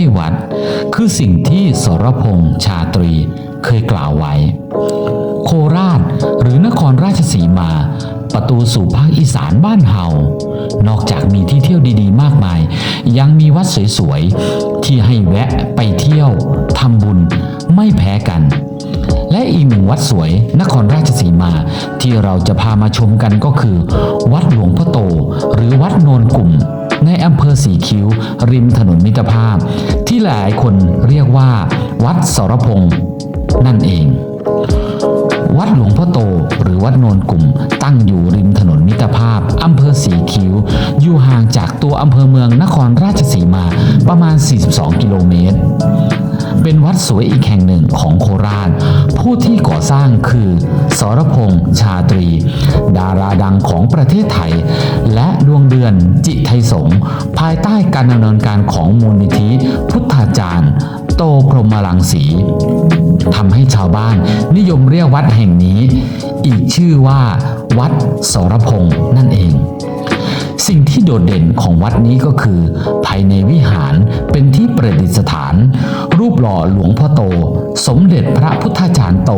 ช่วัด คือสิ่งที่สรพงษ์ชาตรีเคยกล่าวไว้ โคราชหรือนครราชสีมา ประตูสู่ภาคอีสานบ้านเฮานอกจากมีที่เที่ยวดีๆ มากมาย ยังมีวัดสวยๆ ที่ให้แวะไปเที่ยวทำบุญไม่แพ้กัน และอีกหนึ่งวัดสวยนครราชสีมา ที่เราจะพามาชมกันก็คือ วัดหลวงพ่อโต หรือวัดโนนกลุ่ม ในอำเภอสีคิ้ว ริมถนนมิตรภาพ หลายคนเรียกว่า วัดสรพงษ์นั่นเอง วัดหลวงพ่อโตหรือวัดโนนกลุ่ม ตั้งอยู่ริมถนนมิตรภาพอำเภอสีคิ้ว อยู่ห่างจากตัวอำเภอเมืองนครราชสีมาประมาณ 42 กิโลเมตรเป็นวัดสวยอีกแห่งหนึ่งของโคราช สร้างคือ สรพงษ์ชาตรี ดาราดังของประเทศไทย และดวงเดือนจิไทยสงภายใต้การดำเนินการของมูลนิธิพุทธาจารย์ โตพรหมลังสีทำให้ชาวบ้านนิยมเรียกวัดแห่งนี้ อีกชื่อว่าวัดสรพงษ์นั่นเอง สิ่งที่โดดเด่นของวัดนี้ก็คือ ภายในวิหารเป็นที่ประดิษฐาน หล่อหลวงพ่อโต สมเด็จพระพุทธาจารย์โต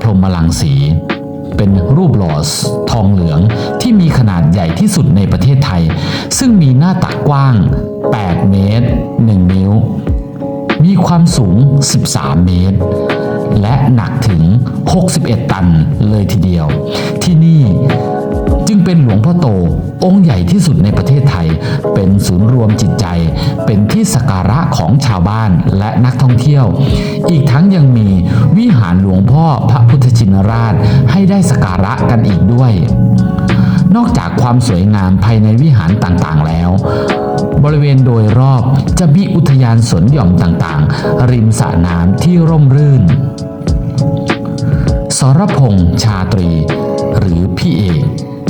พรหมลังสี เป็นรูปหล่อทองเหลืองที่มีขนาดใหญ่ที่สุดในประเทศไทย ซึ่งมีหน้าตักกว้าง 8 เมตร 1 นิ้ว มีความสูง 13 เมตร และหนักถึง 61 ตันเลยทีเดียว ที่นี่จึงเป็นหลวงพ่อโตองค์ใหญ่ที่สุดในประเทศไทย เป็นศูนย์รวมจิตใจ ที่สักการะของชาวบ้านและนักท่องเที่ยว อีกทั้งยังมีวิหารหลวงพ่อพระพุทธชินราชให้ได้สักการะกันอีกด้วย นอกจากความสวยงามภายในวิหารต่างๆแล้วบริเวณโดยรอบจะมีอุทยานสวนหย่อมต่างๆ ริมสระน้ำที่ร่มรื่น สรพงษ์ชาตรี หรือพี่เอก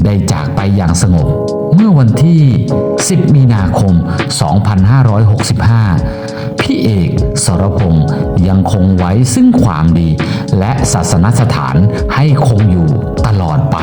ได้จากไปอย่างสงบ เมื่อวันที่ 10 มีนาคม 2565 พี่เอกสรพงศ์ยังคงไว้ซึ่งความดี และศาสนสถานให้คงอยู่ตลอดไป